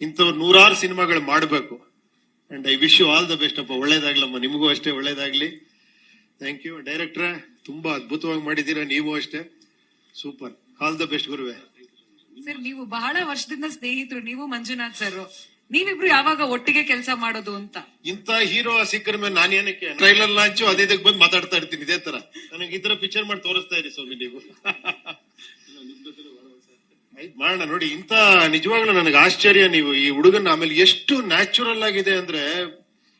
ಇಂಥವ್ರು ನೂರಾರು ಸಿನಿಮಾಗಳು ಮಾಡಬೇಕು. And I wish you all the best ಅಪ್ಪ ಒಳ್ಳೇದಾಗ್ಲಮ್ಮ ನಿಮಗೂ ಅಷ್ಟೇ ಒಳ್ಳೇದಾಗ್ಲಿ. ಥ್ಯಾಂಕ್ ಯು ಡೈರೆಕ್ಟ್ರೆ ತುಂಬಾ ಅದ್ಭುತವಾಗಿ ಮಾಡಿದ್ದೀರಾ. ನೀವು ಅಷ್ಟೇ. ಸೂಪರ್ ಆಲ್ ದ ಬೆಸ್ಟ್ ಗುರುವೆ. ಸರ್ ನೀವು ಬಹಳ ವರ್ಷದಿಂದ ಸ್ನೇಹಿತರು. ನೀವು ಮಂಜುನಾಥ್ ಸರ್ ನೀವಿಬ್ರು ಯಾವಾಗ ಒಟ್ಟಿಗೆ ಕೆಲಸ ಮಾಡೋದು ಅಂತ? ಇಂಥ ಹೀರೋ ಸಿಕ್ಕರ ಮೇಲೆ ನಾನೇನಕ್ಕೆ ಟ್ರೈಲರ್ ಲಾಂಚು ಅದೇ ಬಂದು ಮಾತಾಡ್ತಾ ಇರ್ತೀನಿ. ಇದೇ ತರ. ನನಗೆ ಈ ತರ ಪಿಕ್ಚರ್ ಮಾಡಿ ತೋರಿಸ್ತಾ ಇರಿ ಸ್ವಾಮಿ ನೀವು. ಮಾಡೋಣ ನೋಡಿ ಇಂತ ನಿಜವಾಗ್ಲೂ ನನಗೆ ಆಶ್ಚರ್ಯ. ನೀವು ಈ ಹುಡುಗನ ಆಮೇಲೆ ಎಷ್ಟು ನ್ಯಾಚುರಲ್ ಆಗಿದೆ ಅಂದ್ರೆ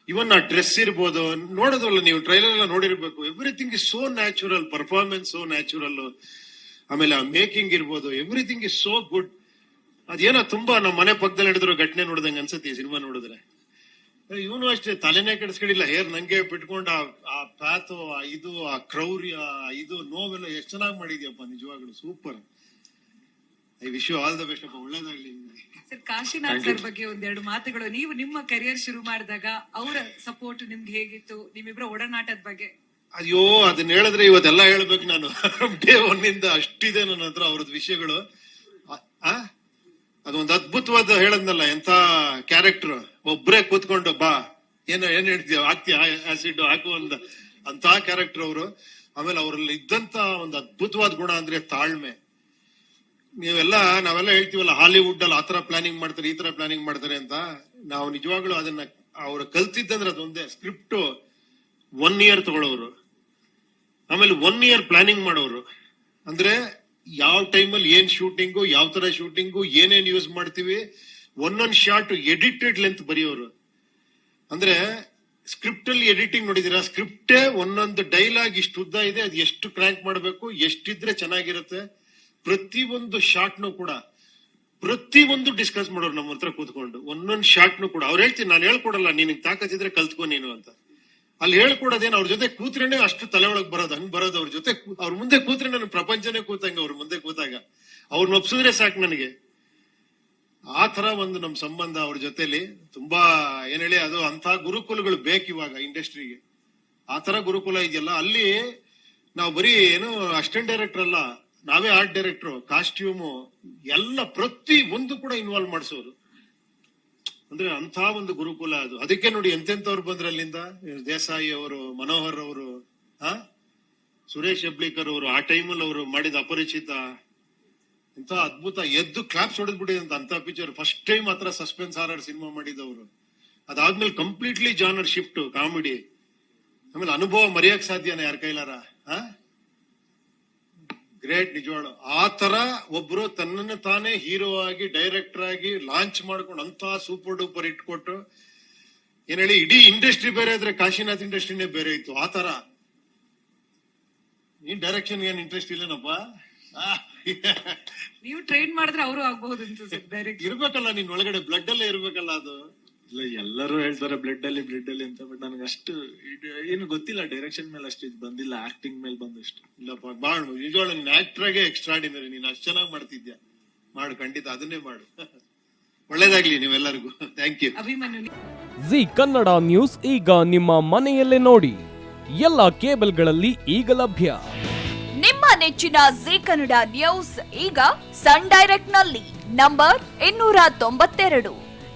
ಇವನ್ ಆ ಡ್ರೆಸ್ ಇರ್ಬೋದು ನೋಡೋದಲ್ಲ ನೀವು ಟ್ರೈಲರ್ ಎಲ್ಲ ನೋಡಿರ್ಬೇಕು. Everything is so natural performance so natural ಆಮೇಲೆ ಆ ಮೇಕಿಂಗ್ ಇರ್ಬೋದು ಎವ್ರಿಥಿಂಗ್ ಇಸ್ ಸೋ ಗುಡ್ ಅದೇನೋ ತುಂಬಾ ನಮ್ಮ ಮನೆ ಪಕ್ಕದಲ್ಲಿ ಹಿಡಿದ್ರು ಘಟನೆ ನೋಡಿದಂಗೆ ಅನ್ಸುತ್ತೆ ಈ ಸಿನಿಮಾ ನೋಡಿದ್ರೆ. ಇವನು ಅಷ್ಟೇ ತಲೆನೇ ಕೆಡಿಸ್ಕೊಂಡಿಲ್ಲ ಹೇರ್ ನಂಗೆ ಬಿಟ್ಕೊಂಡು ಆ ಪ್ಯಾತು ಇದು, ಆ ಕ್ರೌರ್ಯ ಇದು ನೋವೆಲ್ಲ ಎಷ್ಟು ಚೆನ್ನಾಗಿ ಮಾಡಿದ್ಯಪ್ಪ ನಿಜವಾಗ್ಲು super I wish you all the best ಅಪ್ಪ ಒಳ್ಳೇದಾಗ್ಲಿ. ಸರ್ ಕಾಶಿನಾಥ್ ಸರ್ ಬಗ್ಗೆ ಒಂದೆರಡು ಮಾತುಗಳು. ನೀವು ನಿಮ್ಮ ಕೆರಿಯರ್ ಶುರು ಮಾಡಿದಾಗ ಅವರ ಸಪೋರ್ಟ್ ನಿಮ್ಗೆ ಹೇಗಿತ್ತು? ನಿಮ್ಮಿಬ್ಬರ ಒಡನಾಟದ ಬಗ್ಗೆ. ಅಯ್ಯೋ ಅದನ್ನ ಹೇಳಿದ್ರೆ ಇವತ್ತೆಲ್ಲ ಹೇಳ್ಬೇಕು ನಾನು. ಡೇ ಒನ್ ಇಂದ ಅಷ್ಟಿದೆ ನನ್ನ ಹತ್ರ ಅವ್ರದ್ದು ವಿಷಯಗಳು. ಆ- ಆ? ಅದೊಂದು ಅದ್ಭುತವಾದ ಹೇಳದ್ನಲ್ಲ ಎಂತ ಕ್ಯಾರೆಕ್ಟರ್ ಒಬ್ರೇ ಕೂತ್ಕೊಂಡು ಬಾ ಏನೋ ಏನ್ ಹೇಳ್ತೀಯ ಹಾಕ್ತೀಯ ಆಸಿಡ್ ಹಾಕು ಅಂದ ಅಂತ ಕ್ಯಾರೆಕ್ಟರ್ ಅವರು. ಆಮೇಲೆ ಅವರಲ್ಲಿ ಇದ್ದಂತ ಒಂದು ಅದ್ಭುತವಾದ ಗುಣ ಅಂದ್ರೆ ತಾಳ್ಮೆ. ನೀವೆಲ್ಲ ನಾವೆಲ್ಲ ಹೇಳ್ತೀವಲ್ಲ ಹಾಲಿವುಡ್ ಅಲ್ಲಿ ಆತರ ಪ್ಲಾನಿಂಗ್ ಮಾಡ್ತಾರೆ, ಈ ತರ ಪ್ಲಾನಿಂಗ್ ಮಾಡ್ತಾರೆ ಅಂತ. ನಾವು ನಿಜವಾಗ್ಲೂ ಅದನ್ನ ಅವ್ರು ಕಲ್ತಿದ್ದಂದ್ರೆ ಅದೊಂದೇ ಸ್ಕ್ರಿಪ್ಟ್ ಒನ್ ಇಯರ್ ತಗೊಳ್ಳೋರು ಆಮೇಲೆ ಒನ್ ಇಯರ್ ಪ್ಲಾನಿಂಗ್ ಮಾಡೋರು. ಅಂದ್ರೆ ಯಾವ ಟೈಮಲ್ಲಿ ಏನ್ ಶೂಟಿಂಗು ಯಾವ ತರ ಶೂಟಿಂಗು ಏನೇನ್ ಯೂಸ್ ಮಾಡ್ತೀವಿ, ಒಂದೊಂದ್ ಶಾರ್ಟ್ ಎಡಿಟೆಡ್ ಲೆಂತ್ ಬರೆಯೋರು. ಅಂದ್ರೆ ಸ್ಕ್ರಿಪ್ಟ್ ಅಲ್ಲಿ ಎಡಿಟಿಂಗ್ ನೋಡಿದೀರಾ ಸ್ಕ್ರಿಪ್ಟೇ ಒಂದೊಂದು ಡೈಲಾಗ್ ಇಷ್ಟು ಉದ್ದ ಇದೆ, ಅದು ಎಷ್ಟು ಕ್ರ್ಯಾಂಕ್ ಮಾಡಬೇಕು ಎಷ್ಟಿದ್ರೆ ಚೆನ್ನಾಗಿರುತ್ತೆ ಪ್ರತಿ ಒಂದು ಶಾಟ್ನು ಕೂಡ ಪ್ರತಿ ಒಂದು ಡಿಸ್ಕಸ್ ಮಾಡೋರು ನಮ್ಮ ಹತ್ರ ಕೂತ್ಕೊಂಡು, ಒಂದೊಂದು ಶಾಟ್ನು ಕೂಡ. ಅವ್ರು ಹೇಳ್ತೀನಿ, ನಾನು ಹೇಳ್ಕೊಡಲ್ಲ ನಿನಗೆ ತಾಕತ್ತಿದ್ರೆ ಕಲ್ತ್ಕೊ ನೀನು ಅಂತ. ಅಲ್ಲಿ ಹೇಳ್ಕೊಡೋದೇನು, ಅವ್ರ ಜೊತೆ ಕೂತ್ರೇನೆ ಅಷ್ಟು ತಲೆ ಒಳಗ್ ಬರೋದು, ಹಂಗ್ ಬರೋದು, ಅವ್ರ ಜೊತೆ ಅವ್ರ ಮುಂದೆ ಕೂತ್ರೆ ನನ್ನ ಪ್ರಪಂಚನೇ ಕೂತಂಗ, ಅವ್ರ ಮುಂದೆ ಕೂತಾಗ. ಅವ್ರನ್ನ ಒಪ್ಸಿದ್ರೆ ಸಾಕು ನನಗೆ. ಆ ತರ ಒಂದು ನಮ್ ಸಂಬಂಧ ಅವ್ರ ಜೊತೆಲಿ. ತುಂಬಾ, ಏನ್ ಹೇಳಿ, ಅದು ಅಂತ ಗುರುಕುಲಗಳು ಬೇಕು ಇವಾಗ ಇಂಡಸ್ಟ್ರಿಗೆ. ಆ ತರ ಗುರುಕುಲ ಇದೆಯಲ್ಲ, ಅಲ್ಲಿ ನಾವು ಬರೀ ಏನು ಅಸಿಸ್ಟೆಂಟ್ ಡೈರೆಕ್ಟರ್ ಅಲ್ಲ ನಾವೇ ಆರ್ಟ್ ಡೈರೆಕ್ಟರ್ ಕಾಸ್ಟ್ಯೂಮು ಎಲ್ಲ ಪ್ರತಿ ಒಂದು ಕೂಡ ಇನ್ವಾಲ್ವ್ ಮಾಡಿಸೋರು. ಅಂದ್ರೆ ಅಂತ ಒಂದು ಗುರುಕುಲ ಅದು. ಅದಕ್ಕೆ ನೋಡಿ ಎಂತೆಂತವ್ರು ಬಂದ್ರೆ ಅಲ್ಲಿಂದ? ದೇಸಾಯಿ ಅವರು, ಮನೋಹರ್ ಅವರು, ಆ? ಸುರೇಶ್ ಹೆಬ್ಳಿಕರ್ ಅವರು, ಆ ಟೈಮಲ್ಲಿ ಅವರು ಮಾಡಿದ ಅಪರಿಚಿತ. ಇಂಥ ಅದ್ಭುತ ಎದ್ದು ಕ್ಲಾಪ್ಸ್ ಹೊಡೆದ್ ಬಿಟ್ಟಿದೆ ಅಂತ ಪಿಕ್ಚರ್ ಫಸ್ಟ್ ಟೈಮ್ ಹತ್ರ ಸಸ್ಪೆನ್ಸ್ ಹಾರರ್ ಸಿನಿಮಾ ಮಾಡಿದವರು. ಅದಾದ್ಮೇಲೆ ಕಂಪ್ಲೀಟ್ಲಿ ಜಾನರ್ ಶಿಫ್ಟ್ ಕಾಮಿಡಿ ಆಮೇಲೆ ಅನುಭವ ಮರೆಯಕ್ ಸಾಧ್ಯನ ಯಾರ ಕೈಲಾರ? ಆ? ಗ್ರೇಟ್ ನಿಜವಾಳು. ಆ ತರ ಒಬ್ರು ತನ್ನನ್ನು ತಾನೇ ಹೀರೋ ಆಗಿ ಡೈರೆಕ್ಟರ್ ಆಗಿ ಲಾಂಚ್ ಮಾಡ್ಕೊಂಡು ಅಂತ ಸೂಪರ್ ಡೂಪರ್ ಇಟ್ಕೊಟ್ಟು ಏನ್ ಹೇಳಿ ಇಡೀ ಇಂಡಸ್ಟ್ರಿ ಬೇರೆ ಆದ್ರೆ ಕಾಶಿನಾಥ್ ಇಂಡಸ್ಟ್ರಿನೇ ಬೇರೆ ಇತ್ತು. ಆ ತರ ನೀನ್ ಡೈರೆಕ್ಷನ್ ಏನ್ ಇಂಟ್ರೆಸ್ಟ್ ಇಲ್ಲನಪ್ಪ? ನೀವು ಟ್ರೈನ್ ಮಾಡಿದ್ರೆ ಅವರು ಆಗ್ಬಹುದು ಇರ್ಬೇಕಲ್ಲ ನಿನ್ ಒಳಗಡೆ ಬ್ಲಡ್ ಅಲ್ಲೇ ಇರ್ಬೇಕಲ್ಲ ಅದು. ಇಲ್ಲ ಎಲ್ಲರೂ ಹೇಳ್ತಾರೆ ಬ್ಲಡ್ ಅಲ್ಲಿ ಬ್ಲಡ್ ಅಲ್ಲಿ ಅಂತ ಬಟ್ ನನಗೆ ಅಷ್ಟು ಏನು ಗೊತ್ತಿಲ್ಲ ಡೈರೆಕ್ಷನ್ ಮೇಲೆ ಅಷ್ಟು ಇದು ಬಂದಿಲ್ಲ ಆಕ್ಟಿಂಗ್ ಮೇಲೆ ಬಂದಷ್ಟು. ಇಲ್ಲಪ್ಪ ನಿಜವಾಳ ಆಕ್ಟರ್ ಆಗಿ ಎಕ್ಸ್ಟ್ರಾಡಿನರಿ ನೀನು ಅಷ್ಟು ಚೆನ್ನಾಗಿ ಮಾಡ್ತಿದ್ಯಾ? ಮಾಡು ಖಂಡಿತ ಅದನ್ನೇ ಮಾಡು. ಒಳ್ಳೇದಾಗ್ಲಿ ನೀವೆಲ್ಲರಿಗೂ. Thank you Zee Kannada news ಈಗ ನಿಮ್ಮ ಮನೆಯಲ್ಲೇ ನೋಡಿ. ಎಲ್ಲ ಕೇಬಲ್ಗಳಲ್ಲಿ ಈಗ ಲಭ್ಯ. ನಿಮ್ಮ ನೆಚ್ಚಿನ ಜಿ ಕನ್ನಡ ನ್ಯೂಸ್ ಈಗ ಸನ್ ಡೈರೆಕ್ಟ್ನಲ್ಲಿ ನಂಬರ್ ಇನ್ನೂರ ತೊಂಬತ್ತೆರಡು.